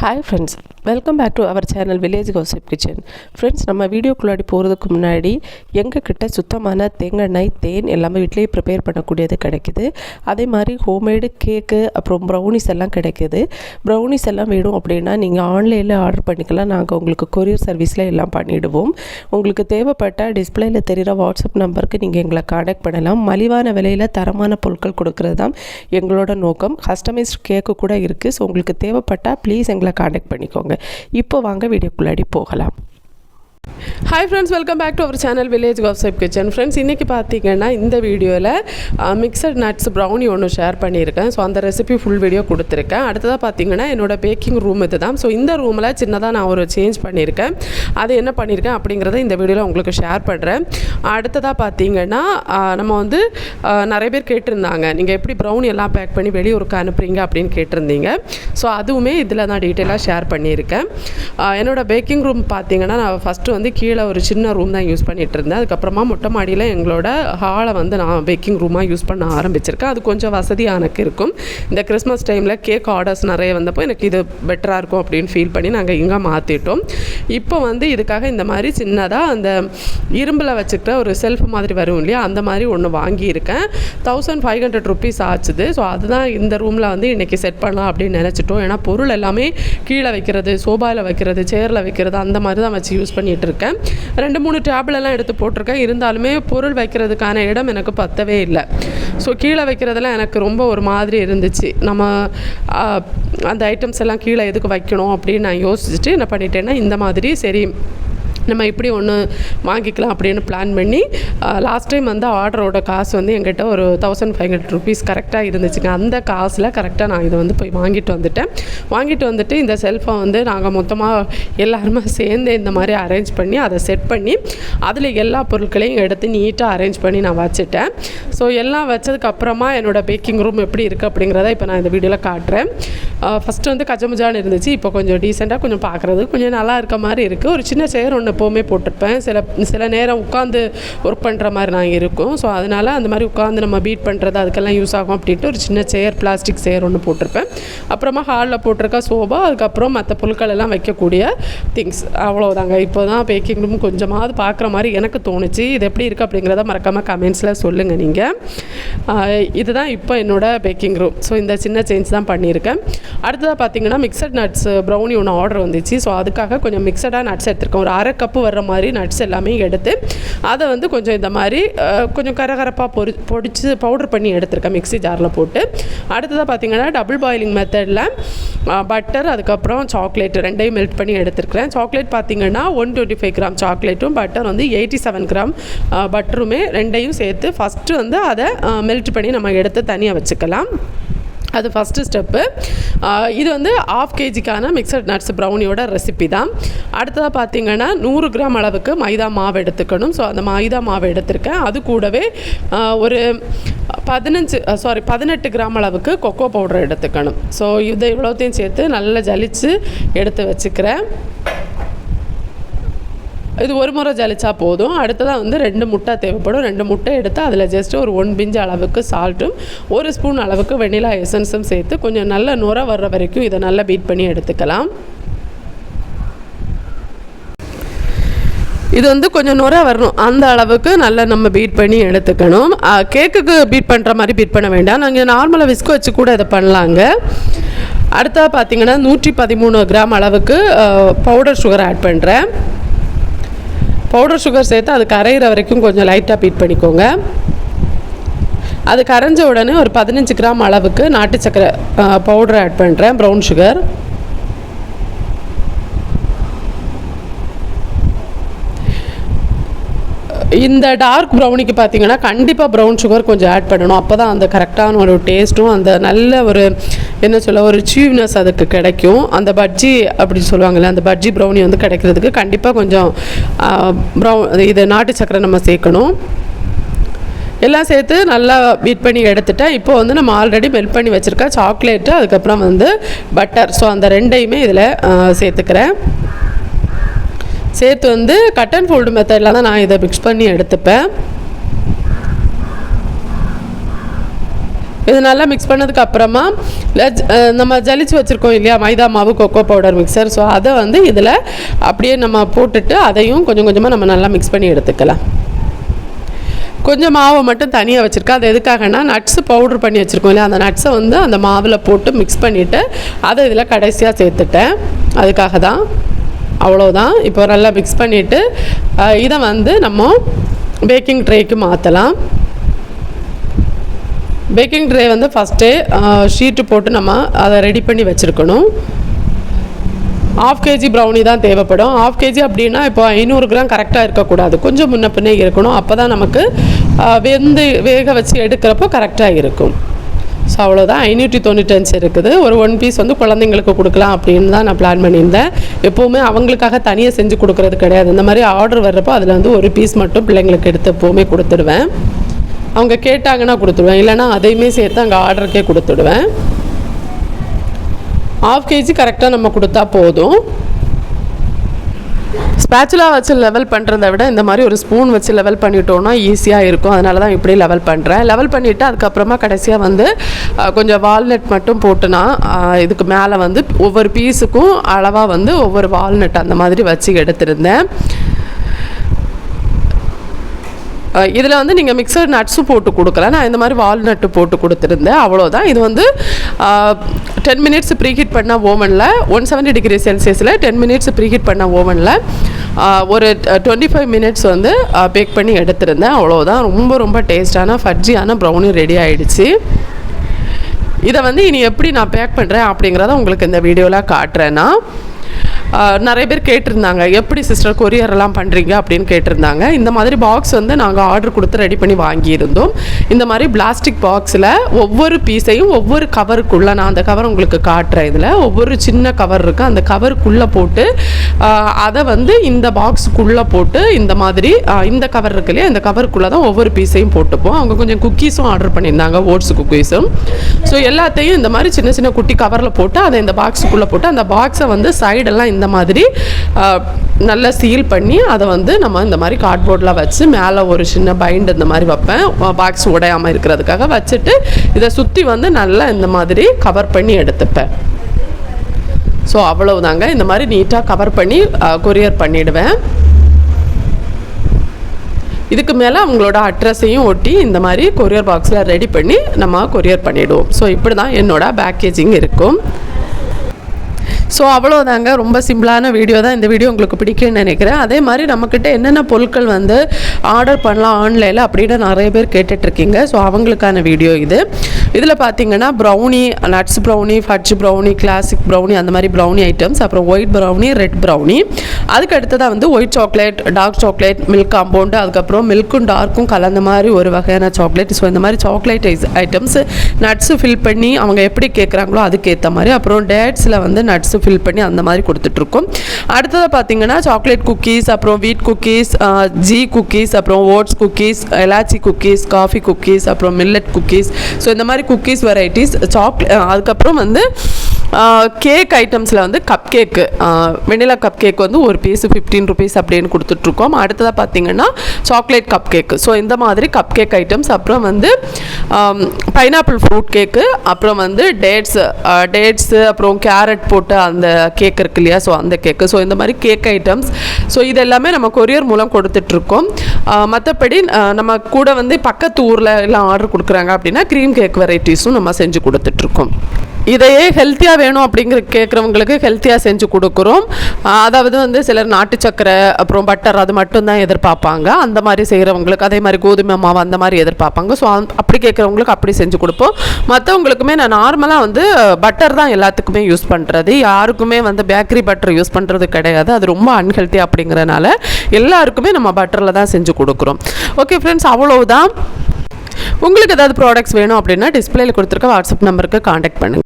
Hi friends welcome back to our channel village கௌசிப் kitchen friends நம்ம வீடியோக்குள்ளாடி போகிறதுக்கு முன்னாடி எங்கள் கிட்ட சுத்தமான தேங்காய் தேன் எல்லாமே வீட்டிலேயே ப்ரிப்பேர் பண்ணக்கூடியது கிடைக்குது. அதே மாதிரி ஹோம்மேடு கேக்கு அப்புறம் ப்ரௌனிஸ் எல்லாம் கிடைக்குது. ப்ரௌனிஸ் எல்லாம் வேணும் அப்படின்னா நீங்கள் ஆன்லைனில் ஆர்டர் பண்ணிக்கலாம். நாங்கள் உங்களுக்கு கொரியர் சர்வீஸில் எல்லாம் பண்ணிவிடுவோம் உங்களுக்கு தேவைப்பட்ட டிஸ்பிளேயில் தெரிகிற வாட்ஸ்அப் நம்பருக்கு நீங்கள் எங்களை காண்டாக்ட் பண்ணலாம். மலிவான விலையில் தரமான பொருட்கள் கொடுக்கறது தான் எங்களோட நோக்கம். கஸ்டமைஸ்ட் கேக்கு கூட இருக்குது ஸோ உங்களுக்கு தேவைப்பட்டால் ப்ளீஸ் எங்களை காண்டாக்ட் பண்ணிக்கோங்க. இப்போ வாங்க வீடியோக்குள்ளாடி போகலாம். Hi friends welcome back to our channel village காப்சைப் kitchen friends இன்றைக்கி பார்த்தீங்கன்னா இந்த வீடியோவில் மிக்சட் நட்ஸ் ப்ரௌனி ஒன்று ஷேர் பண்ணியிருக்கேன். ஸோ அந்த ரெசிபி ஃபுல் வீடியோ கொடுத்துருக்கேன். அடுத்ததாக பார்த்தீங்கன்னா என்னோட பேக்கிங் ரூம் இது தான் ஸோ இந்த ரூமில் சின்னதாக நான் ஒரு சேஞ்ச் பண்ணியிருக்கேன். அது என்ன பண்ணியிருக்கேன் அப்படிங்கிறத இந்த வீடியோவில் உங்களுக்கு ஷேர் பண்ணுறேன் அடுத்ததாக பார்த்தீங்கன்னா நம்ம வந்து நிறைய பேர் கேட்டிருந்தாங்க. நீங்கள் எப்படி ப்ரௌனி எல்லாம் பேக் பண்ணி வெளியூருக்கு அனுப்புறீங்க அப்படின்னு கேட்டிருந்தீங்க. ஸோ அதுவுமே இதில் நான் டீட்டெயிலாக ஷேர் பண்ணியிருக்கேன். என்னோடய என்னோட பேக்கிங் ரூம் பார்த்தீங்கன்னா நான் ஃபஸ்ட்டு வந்து கீழே ஒரு சின்ன ரூம் தான் யூஸ் பண்ணிகிட்டு இருந்தேன் அதுக்கப்புறமா மொட்டை மாடியில் எங்களோட ஹாலை வந்து நான் பேக்கிங் ரூமாக யூஸ் பண்ண ஆரம்பிச்சிருக்கேன். அது கொஞ்சம் வசதியாக எனக்கு இருக்கும். இந்த கிறிஸ்மஸ் டைமில் கேக் ஆர்டர்ஸ் நிறைய வந்தப்போ எனக்கு இது பெட்டராக இருக்கும் அப்படின்னு ஃபீல் பண்ணி நாங்கள் இங்கே மாற்றிட்டோம் இப்போ வந்து இதுக்காக இந்த மாதிரி சின்னதாக அந்த இரும்பில் வச்சுக்கிட்ட ஒரு செல்ஃப் மாதிரி வரும் இல்லையா? அந்த மாதிரி ஒன்று வாங்கியிருக்கேன். தௌசண்ட் ஃபைவ் ஹண்ட்ரட் ருபீஸ் ஆச்சுது. ஸோ அதுதான் இந்த ரூமில் வந்து இன்றைக்கி செட் பண்ணலாம் அப்படின்னு நினச்சிட்டோம். ஏன்னா பொருள் எல்லாமே கீழே வைக்கிறது சோபாவில் வைக்கிறது சேரில் வைக்கிறது அந்த மாதிரி தான் வச்சு யூஸ் பண்ணிகிட்டு இருக்கேன் ரெண்டு மூணு டேபிளெல்லாம் எடுத்து போட்டிருக்கேன். இருந்தாலுமே பொருள் வைக்கிறதுக்கான இடம் எனக்கு பத்தவே இல்லை. ஸோ கீழே வைக்கிறதெல்லாம் எனக்கு ரொம்ப ஒரு மாதிரி இருந்துச்சு. நம்ம அந்த ஐட்டம்ஸ் எல்லாம் கீழே எதுக்கு வைக்கணும் அப்படின்னு நான் யோசிச்சுட்டு என்ன பண்ணிட்டேன்னா இந்த மாதிரி சரி நம்ம இப்படி ஒன்று வாங்கிக்கலாம் அப்படின்னு பிளான் பண்ணி லாஸ்ட் டைம் வந்து ஆர்டரோட காசு வந்து எங்கிட்ட ஒரு தௌசண்ட் ஃபைவ் ஹண்ட்ரட் ருபீஸ் கரெக்டாக இருந்துச்சுங்க. அந்த காசில் கரெக்டாக நான் இதை வந்து போய் வாங்கிட்டு வந்துட்டேன். வாங்கிட்டு வந்துட்டு இந்த செல்ஃபை வந்து நாங்கள் மொத்தமாக எல்லாருமே சேர்ந்து இந்த மாதிரி அரேஞ்ச் பண்ணி அதை செட் பண்ணி அதில் எல்லா பொருட்களையும் எடுத்து நீட்டாக அரேஞ்ச் பண்ணி நான் வச்சுட்டேன். ஸோ எல்லாம் வச்சதுக்கப்புறமா என்னோடய பேக்கிங் ரூம் எப்படி இருக்குது அப்படிங்கிறத இப்போ நான் இந்த வீடியோவில் காட்டுறேன். ஃபஸ்ட்டு வந்து கஜமுஜான்னு இருந்துச்சு. இப்போ கொஞ்சம் டீசெண்டாக கொஞ்சம் பார்க்குறது கொஞ்சம் நல்லா இருக்க மாதிரி இருக்குது ஒரு சின்ன சேர் ஒன்று எப்போவுமே போட்டிருப்பேன். சில சில நேரம் உட்காந்து ஒர்க் பண்ணுற மாதிரி நான் இருக்கும். ஸோ அதனால் அந்த மாதிரி உட்காந்து நம்ம பீட் பண்ணுறது அதுக்கெல்லாம் யூஸ் ஆகும் அப்படின்ட்டு ஒரு சின்ன சேர் பிளாஸ்டிக் சேர் ஒன்று போட்டிருப்பேன். அப்புறமா ஹாலில் போட்டிருக்க சோபா அதுக்கப்புறம் மற்ற பொருட்கள் எல்லாம் வைக்கக்கூடிய திங்ஸ் அவ்வளோதாங்க இப்போ தான் பேக்கிங் ரூம் கொஞ்சமாவது பார்க்குற மாதிரி எனக்கு தோணுச்சு. இது எப்படி இருக்குது அப்படிங்கிறத மறக்காமல் கமெண்ட்ஸில் சொல்லுங்கள் நீங்கள் இதுதான் இப்போ என்னோடய பேக்கிங் ரூம் ஸோ இந்த சின்ன சேஞ்ச் தான் பண்ணியிருக்கேன். அடுத்ததாக பார்த்தீங்கன்னா மிக்சட் நட்ஸ் ப்ரௌனி ஒன்று ஆர்டர் வந்துச்சு. ஸோ அதுக்காக கொஞ்சம் மிக்சடாக நட்ஸ் எடுத்திருக்கேன். ஒரு அரை கப்பு வர்ற மாதிரி நட்ஸ் எல்லாமே எடுத்து அதை வந்து கொஞ்சம் இந்த மாதிரி கொஞ்சம் கரகரப்பாக பொரி பொடிச்சு பவுடர் பண்ணி எடுத்திருக்கேன் மிக்ஸி ஜாரில் போட்டு. அடுத்ததாக பார்த்தீங்கன்னா டபுள் பாயிலிங் மெத்தடில் பட்டர் அதுக்கப்புறம் சாக்லேட் ரெண்டையும் மெல்ட் பண்ணி எடுத்துருக்கிறேன். சாக்லேட் பார்த்தீங்கன்னா ஒன் டுவெண்ட்டி ஃபைவ் கிராம் சாக்லேட்டும் பட்டர் வந்து எயிட்டி செவன் கிராம் பட்டருமே ரெண்டையும் சேர்த்து ஃபஸ்ட்டு வந்து அதை மெல்ட் பண்ணி நம்ம எடுத்து தனியாக வச்சுக்கலாம். அது ஃபஸ்ட்டு ஸ்டெப்பு இது வந்து ஆஃப் கேஜிக்கான மிக்சட் நட்ஸ் ப்ரௌனியோட ரெசிபி தான். அடுத்ததாக பார்த்தீங்கன்னா நூறு கிராம் அளவுக்கு மைதா மாவு எடுத்துக்கணும். ஸோ அந்த மைதா மாவு எடுத்திருக்கேன். அது கூடவே ஒரு பதினஞ்சு சாரி பதினெட்டு கிராம் அளவுக்கு கொக்கோ பவுடர் எடுத்துக்கணும். ஸோ இதை இவ்வளோத்தையும் சேர்த்து நல்லா ஜலித்து எடுத்து வச்சுக்கிறேன். இது ஒரு முறை ஜலிச்சா போதும். அடுத்ததாக வந்து ரெண்டு முட்டை தேவைப்படும். ரெண்டு முட்டை எடுத்து அதில் ஜஸ்ட் ஒரு ஒன் பிஞ்சு அளவுக்கு சால்ட்டும் ஒரு ஸ்பூன் அளவுக்கு வெண்ணிலா எசன்ஸும் சேர்த்து கொஞ்சம் நல்ல நுர வர்ற வரைக்கும் இதை நல்லா பீட் பண்ணி எடுத்துக்கலாம். இது வந்து கொஞ்சம் நுர வரணும். அந்த அளவுக்கு நல்லா நம்ம பீட் பண்ணி எடுத்துக்கணும். கேக்குக்கு பீட் பண்ணுற மாதிரி பீட் பண்ண வேண்டாம். நாங்கள் நார்மலாக விஸ்கோ வச்சு கூட இதை பண்ணலாங்க. அடுத்தா பார்த்தீங்கன்னா நூற்றி பதிமூணு கிராம் அளவுக்கு பவுடர் சுகர் ஆட் பண்ணுறேன் பவுடர் சுகர் சேர்த்து அது கரையிற வரைக்கும் கொஞ்சம் லைட்டாக பீட் பண்ணிக்கோங்க. அது கரைஞ்ச உடனே ஒரு பதினஞ்சு கிராம் அளவுக்கு நாட்டு சக்கரை பவுடர் ஆட் பண்ணுறேன் ப்ரௌன் சுகர் இந்த டார்க் ப்ரௌனிக்கு பார்த்தீங்கன்னா கண்டிப்பாக ப்ரௌன் சுகர் கொஞ்சம் ஆட் பண்ணணும். அப்போ தான் அந்த கரெக்டான ஒரு டேஸ்ட்டும் அந்த நல்ல ஒரு என்ன சொல்ல ஒரு சீவ்னஸ் அதுக்கு கிடைக்கும். அந்த பஜ்ஜி அப்படி சொல்லுவாங்கல்ல அந்த பஜ்ஜி ப்ரௌனி வந்து கிடைக்கிறதுக்கு கண்டிப்பாக கொஞ்சம் ப்ரௌன் இது நாட்டு சக்கரை நம்ம சேர்க்கணும். எல்லாம் சேர்த்து நல்லா பீட் பண்ணி எடுத்துட்டேன் இப்போ வந்து நம்ம ஆல்ரெடி மெல்ட் பண்ணி வச்சுருக்க சாக்லேட்டு அதுக்கப்புறம் வந்து பட்டர் ஸோ அந்த ரெண்டையுமே இதில் சேர்த்துக்கிறேன். சேர்த்து வந்து கட் அண்ட் ஃபோல்டு மெத்தடில் தான் நான் இதை மிக்ஸ் பண்ணி எடுத்துப்பேன். இது நல்லா மிக்ஸ் பண்ணதுக்கு அப்புறமா நம்ம ஜலிச்சு வச்சுருக்கோம் இல்லையா மைதா மாவு கொக்கோ பவுடர் மிக்சர் ஸோ அதை வந்து இதில் அப்படியே நம்ம போட்டுட்டு அதையும் கொஞ்சம் கொஞ்சமாக நம்ம நல்லா மிக்ஸ் பண்ணி எடுத்துக்கலாம். கொஞ்சம் மாவை மட்டும் தனியாக வச்சுருக்கேன். அது எதுக்காகனா நட்ஸு பவுடர் பண்ணி வச்சுருக்கோம் இல்லையா அந்த நட்ஸை வந்து அந்த மாவில் போட்டு மிக்ஸ் பண்ணிவிட்டு அதை இதில் கடைசியாக சேர்த்துட்டேன். அதுக்காக தான். அவ்வளோதான் இப்போ நல்லா மிக்ஸ் பண்ணிவிட்டு இதை வந்து நம்ம பேக்கிங் ட்ரேக்கு மாற்றலாம் பேக்கிங் ட்ரே வந்து ஃபஸ்ட்டே ஷீட்டு போட்டு நம்ம அதை ரெடி பண்ணி வச்சுருக்கணும். ஆஃப் கேஜி ப்ரௌனி தான் தேவைப்படும். ஆஃப் கேஜி அப்படின்னா இப்போ ஐநூறு கிராம் கரெக்டாக இருக்கக்கூடாது. கொஞ்சம் முன்ன பின்னே இருக்கணும். அப்போ தான் நமக்கு வெந்து வேக வச்சு எடுக்கிறப்போ கரெக்டாக இருக்கும். ஸோ அவ்வளோதான் ஐநூற்றி தொண்ணூற்றஞ்சு இருக்குது. ஒரு ஒன் பீஸ் வந்து குழந்தைங்களுக்கு கொடுக்கலாம் அப்படின்னு தான் நான் பிளான் பண்ணியிருந்தேன். எப்போவுமே அவங்களுக்காக தனியாக செஞ்சு கொடுக்கறது கிடையாது. இந்த மாதிரி ஆர்டர் வர்றப்போ அதில் வந்து ஒரு பீஸ் மட்டும் பிள்ளைங்களுக்கு எடுத்து எப்போவுமே கொடுத்துடுவேன். அவங்க கேட்டாங்கன்னா கொடுத்துடுவேன். இல்லைனா அதையுமே சேர்த்து அங்கே ஆர்டருக்கே கொடுத்துடுவேன். ஆஃப் கேஜி கரெக்டாக நம்ம கொடுத்தா போதும். ஸ்பேச்சுலா வச்சு லெவல் பண்ணுறத விட இந்த மாதிரி ஒரு ஸ்பூன் வச்சு லெவல் பண்ணிட்டோம்னா ஈஸியாக இருக்கும். அதனால தான் இப்படி லெவல் பண்ணுறேன் லெவல் பண்ணிவிட்டு அதுக்கப்புறமா கடைசியாக வந்து கொஞ்சம் வால்நட் மட்டும் போட்டுனா இதுக்கு மேலே வந்து ஒவ்வொரு பீஸுக்கும் அளவாக வந்து ஒவ்வொரு வால்நட் அந்த மாதிரி வச்சு எடுத்திருந்தேன். இதில் வந்து நீங்கள் மிக்சர் நட்ஸும் போட்டு கொடுக்கல நான் இந்த மாதிரி வால்நட்டு போட்டு கொடுத்துருந்தேன். அவ்வளோதான் இது வந்து டென் மினிட்ஸ் ப்ரீஹீட் பண்ண ஓவனில் ஒன் செவன்ட்டி டிகிரி செல்சியஸில் டென் மினிட்ஸ் ப்ரீஹீட் பண்ண ஓவனில் ஒரு டுவெண்ட்டி ஃபைவ் மினிட்ஸ் வந்து பேக் பண்ணி எடுத்திருந்தேன். அவ்வளோதான் ரொம்ப ரொம்ப டேஸ்டான ஃபட்ஜியான ப்ரௌனி ரெடி ஆகிடுச்சு இதை வந்து இனி எப்படி நான் பேக் பண்ணுறேன் அப்படிங்கிறத உங்களுக்கு இந்த வீடியோவில் காட்டுறேன்னா நிறைய பேர் கேட்டிருந்தாங்க எப்படி சிஸ்டர் கொரியர்லாம் பண்ணுறீங்க அப்படின்னு கேட்டிருந்தாங்க. இந்த மாதிரி பாக்ஸ் வந்து நாங்கள் ஆர்டர் கொடுத்து ரெடி பண்ணி வாங்கியிருந்தோம். இந்த மாதிரி பிளாஸ்டிக் பாக்ஸில் ஒவ்வொரு பீஸையும் ஒவ்வொரு கவருக்குள்ளே நான் அந்த கவர் உங்களுக்கு காட்டுறேன் இதில். ஒவ்வொரு சின்ன கவர் இருக்குது அந்த கவருக்குள்ளே போட்டு அதை வந்து இந்த பாக்ஸுக்குள்ளே போட்டு இந்த மாதிரி இந்த கவர் இருக்கு இல்லையா இந்த கவருக்குள்ளே தான் ஒவ்வொரு பீஸையும் போட்டுப்போம். அவங்க கொஞ்சம் குக்கீஸும் ஆர்டர் பண்ணியிருந்தாங்க ஓட்ஸ் குக்கீஸும் ஸோ எல்லாத்தையும் இந்த மாதிரி சின்ன சின்ன குட்டி கவரில் போட்டு அதை இந்த பாக்ஸுக்குள்ளே போட்டு அந்த பாக்ஸை வந்து சைடெல்லாம் இந்த மாதிரி நல்லா சீல் பண்ணி அதை வந்து நம்ம இந்த மாதிரி கார்ட்போர்டில் வச்சு மேலே ஒரு சின்ன பைண்ட் இந்த மாதிரி வைப்பேன். பாக்ஸ் உடையாமல் இருக்கிறதுக்காக வச்சுட்டு இதை சுற்றி வந்து நல்லா இந்த மாதிரி கவர் பண்ணி எடுத்துப்பேன். ஸோ அவ்வளவுதாங்க. இந்த மாதிரி நீட்டாக கவர் பண்ணி கொரியர் பண்ணிவிடுவேன் இதுக்கு மேலே அவங்களோட அட்ரஸையும் ஒட்டி இந்த மாதிரி கொரியர் பாக்ஸில் ரெடி பண்ணி நம்ம கொரியர் பண்ணிவிடுவோம் ஸோ இப்படி தான் என்னோட பேக்கேஜிங் இருக்கும். ஸோ அவ்வளோதாங்க ரொம்ப சிம்பிளான வீடியோ தான் இந்த வீடியோ உங்களுக்கு பிடிக்கும்னு நினைக்கிறேன். அதே மாதிரி நம்மக்கிட்ட என்னென்ன பொருட்கள் வந்து ஆர்டர் பண்ணலாம் ஆன்லைனில் அப்படின்னு நிறைய பேர் கேட்டுட்ருக்கீங்க ஸோ அவங்களுக்கான வீடியோ இது. இதில் பார்த்தீங்கன்னா brownie nuts brownie fudge brownie classic brownie அந்த மாதிரி ப்ரௌனி ஐட்டம்ஸ் அப்புறம் ஒயிட் ப்ரௌனி ரெட் ப்ரௌனி அதுக்கு அடுத்ததாக வந்து white chocolate dark chocolate milk compound அதுக்கப்புறம் மில்க்கும் டார்க்கும் கலந்த மாதிரி ஒரு வகையான சாக்லேட் ஸோ இந்த மாதிரி சாக்லேட் ஐட்டம்ஸ் நட்ஸு ஃபில் பண்ணி அவங்க எப்படி கேட்குறாங்களோ அதுக்கேற்ற மாதிரி. அப்புறம் டேட்ஸில் வந்து நட்ஸு ஃபில் பண்ணி அந்த மாதிரி கொடுத்துட்ருக்கோம். அடுத்தது பார்த்தீங்கன்னா சாக்லேட் குக்கீஸ் அப்புறம் வீட் குக்கீஸ் ஜீ குக்கீஸ் அப்புறம் ஓட்ஸ் குக்கீஸ் எலாச்சி குக்கீஸ் காஃபி குக்கீஸ் அப்புறம் மில்லட் குக்கீஸ் ஸோ இந்த மாதிரி குக்கீஸ் வெரைட்டிஸ் சாக்லே அதுக்கப்புறம் வந்து கேக் ஐட்டம்ஸில் வந்து cup cake vanilla cup cake வந்து ஒரு பீஸ் ஃபிஃப்டீன் ருபீஸ் அப்படின்னு கொடுத்துட்ருக்கோம். அடுத்ததாக பார்த்தீங்கன்னா சாக்லேட் கப் கேக்கு ஸோ இந்த மாதிரி கப் கேக் ஐட்டம்ஸ் அப்புறம் வந்து பைனாப்பிள் ஃப்ரூட் கேக்கு அப்புறம் வந்து டேட்ஸ் டேட்ஸு அப்புறம் கேரட் போட்டு அந்த கேக் இருக்கு இல்லையா? ஸோ அந்த கேக்கு ஸோ இந்த மாதிரி கேக் ஐட்டம்ஸ் ஸோ இது எல்லாமே நம்ம கொரியர் மூலம் கொடுத்துட்ருக்கோம். மற்றபடி நம்ம கூட வந்து பக்கத்து ஊரில் எல்லாம் ஆர்டர் கொடுக்குறாங்க அப்படின்னா க்ரீம் கேக் வெரைட்டிஸும் நம்ம செஞ்சு கொடுத்துட்ருக்கோம். இதையே ஹெல்த்தியாக வேணும் அப்படிங்கிற கேட்குறவங்களுக்கு ஹெல்த்தியாக செஞ்சு கொடுக்குறோம். அதாவது வந்து சிலர் நாட்டு சக்கரை அப்புறம் பட்டர் அது மட்டும்தான் எதிர்பார்ப்பாங்க. அந்த மாதிரி செய்கிறவங்களுக்கு அதே மாதிரி கோதுமை மாவு அந்த மாதிரி எதிர்பார்ப்பாங்க. ஸோ அப்படி கேட்குறவங்களுக்கு அப்படி செஞ்சு கொடுப்போம். மற்றவங்களுக்குமே நான் நார்மலாக வந்து பட்டர் தான் எல்லாத்துக்குமே யூஸ் பண்ணுறது யாருக்குமே வந்து பேக்கரி பட்டர் யூஸ் பண்ணுறது கிடையாது. அது ரொம்ப அன்ஹெல்த்தி அப்படிங்கிறனால எல்லாருக்குமே நம்ம பட்டரில் தான் செஞ்சு கொடுக்குறோம். ஓகே ஃப்ரெண்ட்ஸ் அவ்வளோதான் உங்களுக்கு ஏதாவது ப்ராடக்ட்ஸ் வேணும் அப்படின்னா டிஸ்பிளேயில் கொடுத்துருக்க வாட்ஸ்அப் நம்பருக்கு காண்டாக்ட் பண்ணுங்கள்